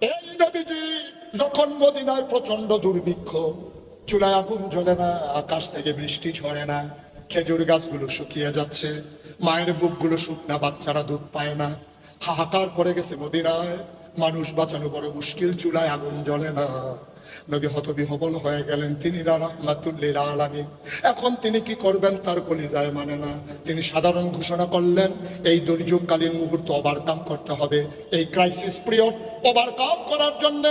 এই নবীজি যখন মদিনায় প্রচণ্ড দুর্ভিক্ষ, চুলায় আগুন জ্বলে না, আকাশ থেকে বৃষ্টি ঝরে না, খেজুর গাছগুলো শুকিয়ে যাচ্ছে, মায়ের বুকগুলো শুকনা, বাচ্চারা দুধ পায় না, হাহাকার করে গেছে মদিনায়, মানুষ বাঁচানো বড় মুশকিল, চুলায় আগুন জ্বলে না। নবী হতবিহবল হয়ে গেলেন তিনি রাহমাতুল্লিল আলামিন। এখন তিনি কি করবেন তার কলিজায় মানে না। তিনি সাধারণ ঘোষণা করলেন, এই দুর্যোগকালীন মুহূর্ত ওভারকাম করতে হবে। এই ক্রাইসিস পিরিয়ড ওভারকাম করার জন্য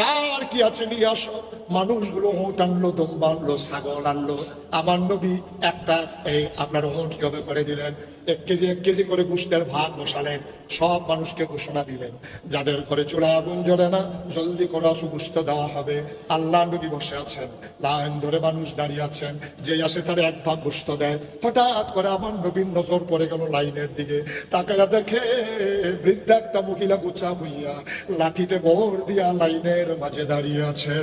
কার কি আছে নিয়ে আসো। মানুষগুলো হোট আনলো, দম্বা আনলো, ছাগল আনলো। আমার নবী একটা এই আপনার হোট জবে করে দিলেন। এক কেজি এক কেজি করে গুষ্টের ভাগ বসালেন। সব মানুষকে ঘোষণা দিলেন, যাদের ঘরে চোরা আগুন জ্বলে না, জলদি করে আসু দেওয়া হবে। আল্লাহ নবী বসে আছেন, লাইন ধরে মানুষ দাঁড়িয়ে আছেন, যে আসে তার এক ভাগ গোস্ত দেয়। হঠাৎ করে আমার নবীন নজর পড়ে গেল লাইনের দিকে। তাকায়া দেখে বৃদ্ধা একটা মহিলা গোছা হইয়া লাঠিতে ভর দিয়া লাইনের মাঝে দাঁড়িয়ে আছে।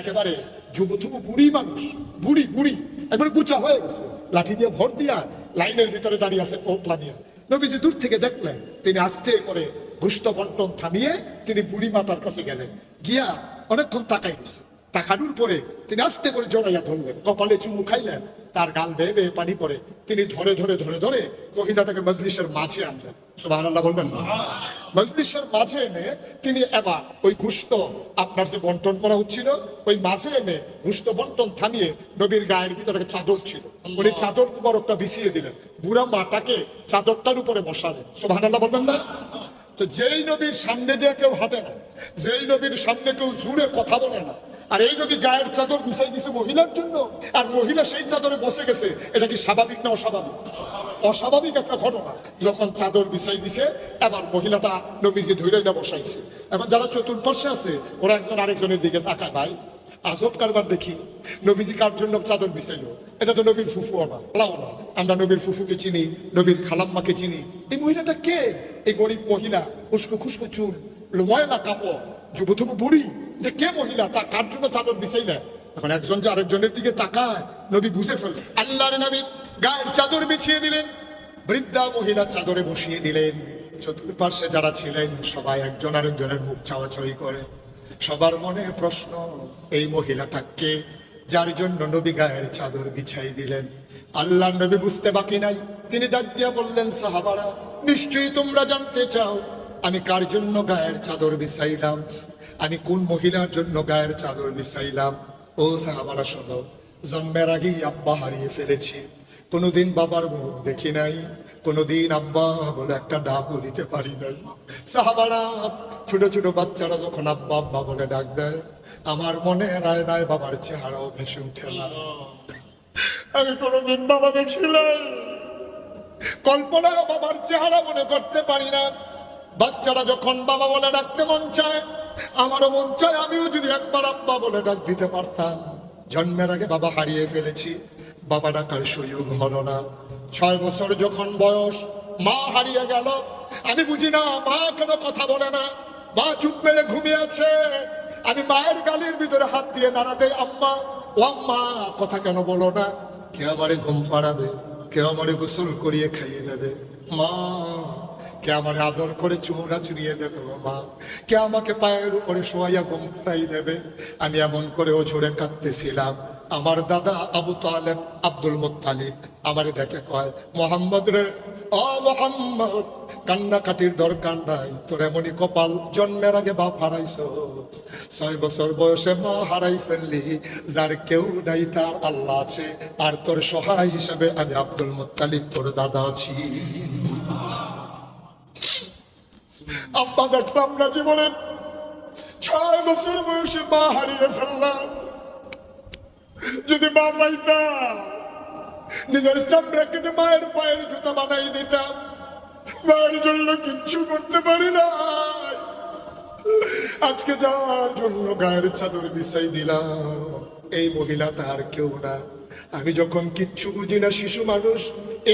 একেবারে যুবথুবু বুড়ি মানুষ, বুড়ি বুড়ি, একবারে গুচা হয়ে গেছে। লাঠি দিয়ে ভর দিয়া লাইনের ভিতরে দাঁড়িয়ে আছে পোটলা দিয়া নবীজি দূর থেকে দেখলেন, তিনি আস্তে করে ঘুষ্ট বন্টন থামিয়ে তিনি বুড়ি মাতার কাছে গেলেন। গিয়া অনেকক্ষণ তাকাই গেছে তাকানোর পরে তিনি আস্তে করে জড়াইয়া ধরলেন। কপালে চুমু খাইলেন তার গাল বেয়ে বেয়ে পানি পড়ে। তিনি ধরে ধরে ধরে ধরে মহিলাটাকে মজলিসের মাঝে আনলেন। সুবাহ বলবেন না? মজলিসের মাঝে এনে তিনি এবার ওই গুস্ত আপনার যে বন্টন করা হচ্ছিল ওই মাঝে এনে গুস্ত বন্টন থামিয়ে নবীর গায়ের ভিতরে চাদর ছিল। উনি চাদর বরফটা বিছিয়ে দিলেন। বুড়া মাটাকে চাদরটার উপরে বসালেন। সুবাহ বলবেন না? তো যেই নবীর সামনে দিয়ে কেউ হাঁটে না যেই নবীর সামনে কেউ জুড়ে কথা বলে না আর এই নবী গায়ের চাদর বিছাই দিছে মহিলার জন্য। আর মহিলা সেই চাদরে বসে গেছে। এটা কি স্বাভাবিক না অস্বাভাবিক? অস্বাভাবিক একটা ঘটনা। যখন চাদর বিছাই দিছে, এবার মহিলাটা নবীজি ধৈর্য না বসাইছে। এখন যারা চতুর্পার্শ্বে আছে, ওরা একজন আরেকজনের দিকে তাকায়, ভাই, আজব কারবার দেখি। নবীজি কার জন্য চাদর বিছাইলো? এটা তো নবীর ফুফু না না, আমরা নবীর ফুফুকে চিনি, নবীর খালাম্মাকে চিনি। এই মহিলাটা কে? এই গরিব মহিলা, উস্কো খুস্কো চুল ময়লা কাপড় যুবথুবু বুড়ি এটা কে মহিলা? তা কার জন্য চাদর বিছাইলেন এখন একজন যে আরেকজনের দিকে তাকায়, নবী বুঝে ফেলছে। আল্লাহর নবী গায়ের চাদর বিছিয়ে দিলেন। বৃদ্ধা মহিলা চাদরে বসিয়ে দিলেন। চতুর্পার্শ্বে যারা ছিলেন, সবাই একজন আরেকজনের মুখ চাওয়াচাওয়ি করে। সবার মনে প্রশ্ন, এই মহিলাটা কে? যার জন্য নবী গায়ের চাদর বিছাই দিলেন। আল্লাহ নবী বুঝতে বাকি নাই। তিনি ডাক দিয়া বললেন, সাহাবারা, নিশ্চয়ই তোমরা জানতে চাও আমি কার জন্য গায়ের চাদর বিছাইলাম? আমি কোন মহিলার জন্য গায়ের চাদর বিছাইলাম? ও সাহাবারা শোনো, জন্মের আগেই আব্বা হারিয়ে ফেলেছি। কোনোদিন বাবার মুখ দেখি নাই, কোনোদিন আব্বা বলে একটা ডাকও দিতে পারি নাই। সাহাবারা, ছোট ছোট বাচ্চারা যখন আব্বা আব্বা বলে ডাক দেয়, আমার মনে রায় রায় বাবার চেহারাও ভেসে উঠে না। আমি কোনোদিন বাবা দেখি নাই। কল্পনাও বাবার চেহারা মনে করতে পারি না। বাচ্চারা যখন বাবা বলে ডাকতে মন চায়, আমারও মন চায়, আমিও যদি একবার আব্বা বলে ডাক দিতে পারতাম। জন্মের আগে বাবা হারিয়ে ফেলেছি। বাবা ডাকার সুযোগ হলো না। ছয় বছর যখন বয়স, মা হারিয়ে গেল। আমি বুঝি না, মা কেন কথা বলে না? মা চুপ মেরে ঘুমিয়ে আছে। আমি মায়ের গালির ভিতরে হাত দিয়ে নাড়া দেয় আম্মা, ও আম্মা, কথা কেন বলো না? কে আমারে ঘুম পাড়াবে কে আমারে গোসল করিয়ে খাইয়ে দেবে। মা কে আমার আদর করে চুরা চুরিয়ে দেবে মা কে আমাকে পায়ের উপরে শোয়াইয়া পাড়াই দেবে? আমি এমন করে ও ঝরে কাঁদতেছিলাম। আমার দাদা আবু তালেব আব্দুল মুত্তালিব আমার ডেকে কয়, মোহাম্মদ রে ও মোহাম্মদ, কান্নাকাটির দরকার নাই। তোর এমনই কপাল জন্মের আগে বাপ হারাইছ ছয় বছর বয়সে মা হারাই ফেললি। যার কেউ নাই, তার আল্লাহ আছে। আর তোর সহায় হিসেবে আমি আব্দুল মুত্তালিব, তোর দাদা আছি। আব্বা দেখলাম না জীবনে ছয় বছর বয়সে মা হারিয়ে ফেললাম। যদি মা পাইতাম নিজের চামড়া কেটে মায়ের পায়ের জুতা বানাই দিতাম। মায়ের জন্য কিচ্ছু করতে পারি না আজকে যার জন্য গায়ের চাদর বিছাই দিলাম, এই মহিলাটা আর কেউ না। আমি যখন কিচ্ছু বুঝি না, শিশু মানুষ,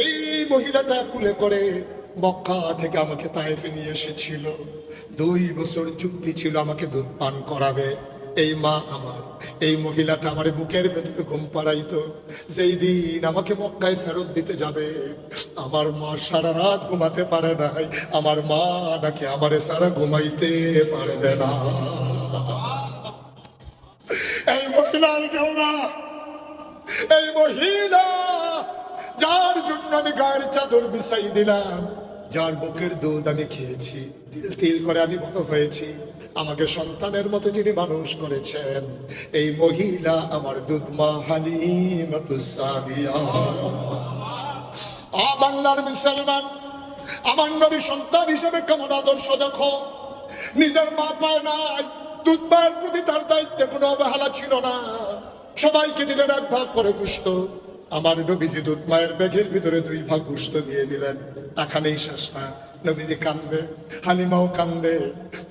এই মহিলাটা কুলে করে মক্কা থেকে আমাকে তাইফে নিয়ে এসেছিল। দুই বছর চুক্তি ছিল আমাকে দুধ পান করাবে। এই মা আমার, এই মহিলাটা আমার বুকের ভেতরে ঘুম পাড়াইতো। যেই দিন আমাকে মক্কায় ফেরত দিতে যাবে, আমার মা সারা রাত ঘুমাতে পারে নাই। আমার মা নাকি আমারে সারা ঘুমাইতে পারবে না। এই মহিলার কেউ না। এই মহিলা, যার জন্য আমি গায়ের চাদর বিছাই দিলাম। যার বুকের দুধ আমি খেয়েছি, তিল তিল করে আমি বড় হয়েছি। আমাকে সন্তানের মতো যিনি মানুষ করেছেন, এই মহিলা আমার দুধ মা হালিমাতুসাদিয়া আ বাংলার মুসলমান, আমার নবী সন্তান হিসেবে কেমন আদর্শ দেখো? নিজের মা পায় নাই, দুধ মায়ের প্রতি তার দায়িত্বে কোনো অবহেলা ছিল না। সবাইকে দিলেন এক ভাগ করে গুস্ত আমার নবীজি দুধ মায়ের ব্যাগের ভিতরে দুই ভাগ গুস্ত দিয়ে দিলেন। এখানেই শেষ না। নবীজি কান্দে, হালিমাও কান্দে।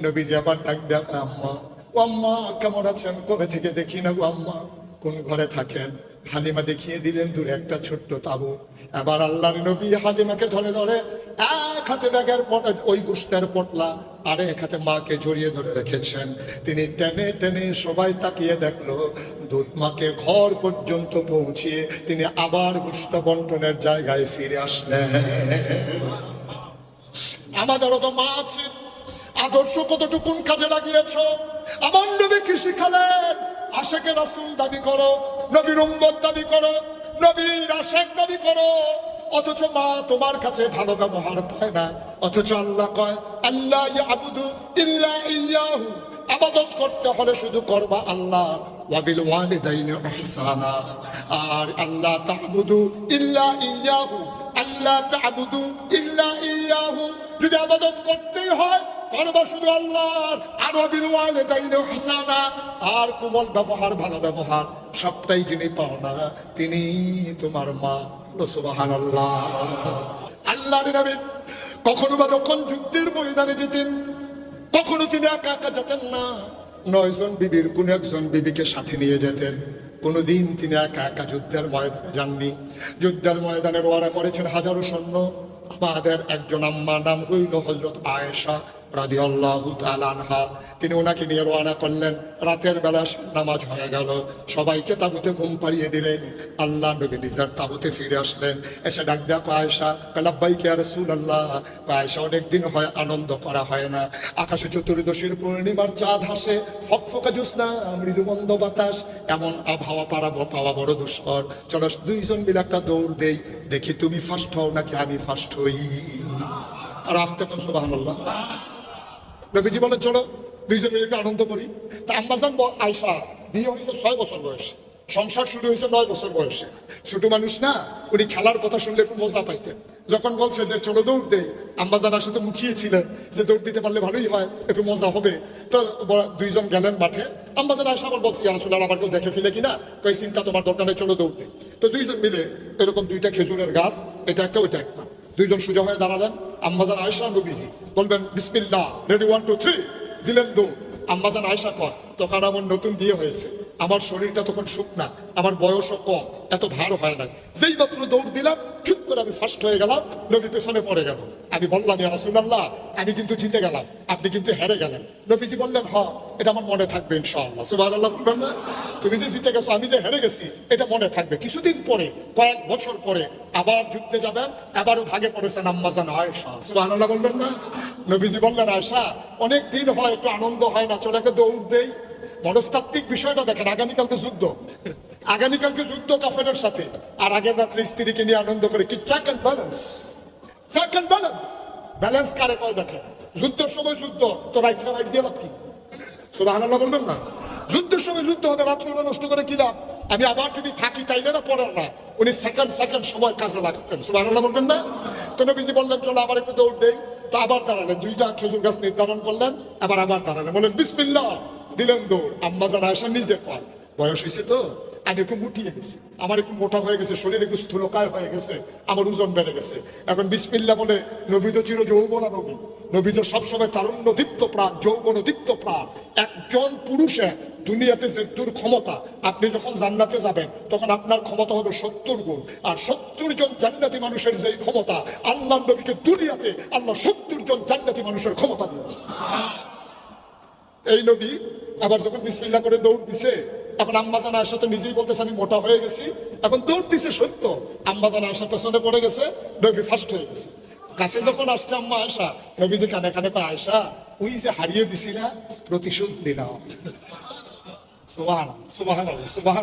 নবীজি আবার ডাক দেখ আম্মা, ও আম্মা, কেমন আছেন? কবে থেকে দেখি না গো আম্মা? কোন ঘরে থাকেন? হালিমা দেখিয়ে দিলেন দূরে একটা ছোট্ট তাবু। এবার আল্লাহর নবী হালিমাকে ধরে ধরে, এক হাতে ব্যাগের পট ওই গুস্তের পটলা আরে এক হাতে মাকে জড়িয়ে ধরে রেখেছেন। তিনি টেনে টেনে সবাই তাকিয়ে দেখল। দুধ মাকে ঘর পর্যন্ত পৌঁছিয়ে তিনি আবার গুস্ত বন্টনের জায়গায় ফিরে আসলেন। আমাদেরও তো মা আছে। আদর্শ কতটুকুন কাজে লাগিয়েছ? আমার নবী কি শিখালেন আশেকে রাসুল দাবি করো, নবীর উম্মত দাবি করো, নবীর আশেক দাবি করো। অথচ মা তোমার কাছে ভালো ব্যবহার পায় না। অথচ আল্লাহ কয় আল্লাহ আবুদু ইল্লাহু আবাদত করতে হলে শুধু করবা আল্লাহ। আর আল্লাহ তাহবুদু ইল্লা ইল্লাহু আল্লাহ তাবুদু ইল্লা ইয়াহু। যদি আবাদত করতেই হয়, করবা শুধু আল্লাহর। আর ওয়াবিল ওয়ালিদাইনি ইহসানা। আর কোমল ব্যবহার, ভালো ব্যবহার, সবটাই যিনি পাও না তিনি তোমার মা। সুবহানাল্লাহ। আল্লাহর নবী কখনো বা যখন যুদ্ধের ময়দানে যেতেন, কখনো তিনি একা একা যেতেন না। নয়জন বিবির, কোন একজন বিবিকে সাথে নিয়ে যেতেন। কোনোদিন তিনি একা একা যুদ্ধের ময়দানে যাননি। যুদ্ধের ময়দানের রোয়ারা করেছেন হাজারো সৈন্য। আমাদের একজন আম্মা নাম হইল হজরত আয়েশা। রাদি আল্লাহ আনহা। তিনি ওনাকে নিয়ে রওনা করলেন। রাতের বেলা নামাজ হয়ে গেল। সবাইকে তাবুতে ঘুম পাড়িয়ে দিলেন। আল্লাহ নবী নিজের তাবুতে ফিরে আসলেন। এসে ডাক দেখো আয়েশা কালাব্বাই কে রসুল আল্লাহ আয়েশা অনেকদিন হয় আনন্দ করা হয় না। আকাশে চতুর্দশীর পূর্ণিমার চাঁদ হাসে। ফক ফকফকা জ্যোৎস্না মৃদুমন্দ বাতাস। এমন আবহাওয়া পাড়া পাওয়া বড় দুষ্কর। চলো দুইজন মিলে একটা দৌড় দেই। দেখি তুমি ফার্স্ট হও নাকি আমি ফার্স্ট হই? আর আসতে কোন সুবাহ নবীজি বলে চলো দুইজন মিলে একটু আনন্দ করি। তা আম্বাজান ব- আয়সা বিয়ে হয়েছে ছয় বছর বয়সে। সংসার শুরু হয়েছে নয় বছর বয়সে। ছোট মানুষ না, উনি খেলার কথা শুনলে একটু মজা পাইতেন। যখন বলছে যে, চলো দৌড় দেই আম্বাজান আসলে মুখিয়েছিলেন যে, দৌড় দিতে পারলে ভালোই হয়, একটু মজা হবে। তো দুইজন গেলেন মাঠে। আম্বাজান আসা আবার বলছে ইয়ারা চলে আবার কেউ দেখে ফেলে কিনা কই চিন্তা তোমার দরকার চলো দৌড় দেই। তো দুইজন মিলে এরকম দুইটা খেজুরের গাছ, এটা একটা, ওইটা একটা। দুইজন সোজা হয়ে দাঁড়ালেন। আম্মাজান আয়সা নবীজি বলবেন বিসমিল্লা রেডি ওয়ান টু থ্রি দিলেন দু। আম্মাজান আয়সা কর তখন আমার নতুন বিয়ে হয়েছে। আমার শরীরটা তখন শুকনা আমার বয়সও কম, এত ভার হয় নাই। যেই মাত্র দৌড় দিলাম চুপ করে আমি ফার্স্ট হয়ে গেলাম, নবী পেছনে পড়ে গেল। আমি বললাম রাসূলুল্লাহ, আমি কিন্তু জিতে গেলাম, আপনি কিন্তু হেরে গেলেন। নবীজি বললেন, হ, এটা আমার মনে থাকবে ইনশাআল্লাহ। সুবহানাল্লাহ বলবেন না তুমি যে জিতে গেছো, আমি যে হেরে গেছি, এটা মনে থাকবে। কিছুদিন পরে, কয়েক বছর পরে, আবার যুদ্ধে যাবেন, আবারও ভাগে পড়েছেন আম্মাজান আয়েশা। সুবহানাল্লাহ বলবেন না? নবীজি বললেন, আয়েশা, অনেক দিন হয়, একটু আনন্দ হয় না, চলে একটা দৌড় দেই। মনস্তাত্ত্বিক বিষয়টা দেখেন, আগামীকালকে যুদ্ধ। আগামীকালকে যুদ্ধ কাফেরের সাথে। আর আগের রাত্রে স্ত্রীকে নিয়ে আনন্দ করে কি check and balance check and balance balance কারে কয় দেখেন? যুদ্ধের সময় যুদ্ধ, তো রাইট রাইট দিয়ে লাভ কি? সুবহানাল্লাহ বলবেন না? যুদ্ধের সময় যুদ্ধ হবে রাত্রিবেলা নষ্ট করে কি লাভ? আমি আবার যদি থাকি তাই না পড়ার না। উনি সেকেন্ড সেকেন্ড সময় কাজে লাগাতেন। সুবহানাল্লাহ বলবেন না? তো নবীজি বললেন, চলো আবার একটু দৌড় দেই। তো আবার দাঁড়ালেন। দুইটা খেজুর গাছ নির্ধারণ করলেন, আবার আবার দাঁড়ালেন। বলেন, বিসমিল্লাহ! দিলেন দৌড়। আম্মা জানা আসা নিজে কয়, বয়স হয়েছে তো, আমি একটু মুটিয়ে গেছি আমার একটু মোটা হয়ে গেছে, শরীর একটু স্থূলকায় হয়ে গেছে, আমার ওজন বেড়ে গেছে। এখন বিসমিল্লা বলে, নবী তো চির যৌবনা নবী। নবী তো সবসময় তারুণ্য দীপ্ত প্রাণ, যৌবন দীপ্ত প্রাণ। একজন পুরুষে দুনিয়াতে যে দূর ক্ষমতা, আপনি যখন জান্নাতে যাবেন, তখন আপনার ক্ষমতা হবে সত্তর গুণ। আর সত্তর জন জান্নাতি মানুষের যে ক্ষমতা, আল্লাহ নবীকে দুনিয়াতে আল্লাহ সত্তর জন জান্নাতি মানুষের ক্ষমতা দিয়েছে এই নবী আবার যখন বিসমিল্লা করে দৌড় দিছে, এখন আম্বাজান আয়সা তো নিজেই বলতেছে, আমি মোটা হয়ে গেছি। এখন দৌড় দিছে সত্য। আম্বাজান আয়সা পেছনে পড়ে গেছে, নবী ফার্স্ট হয়ে গেছে। কাছে যখন আসছে আম্মা আয়সা নবী যে কানে কানে পা আয়সা ওই যে হারিয়ে দিছি না প্রতিশোধ নিলাম। সুবাহ সুবাহ সুবাহ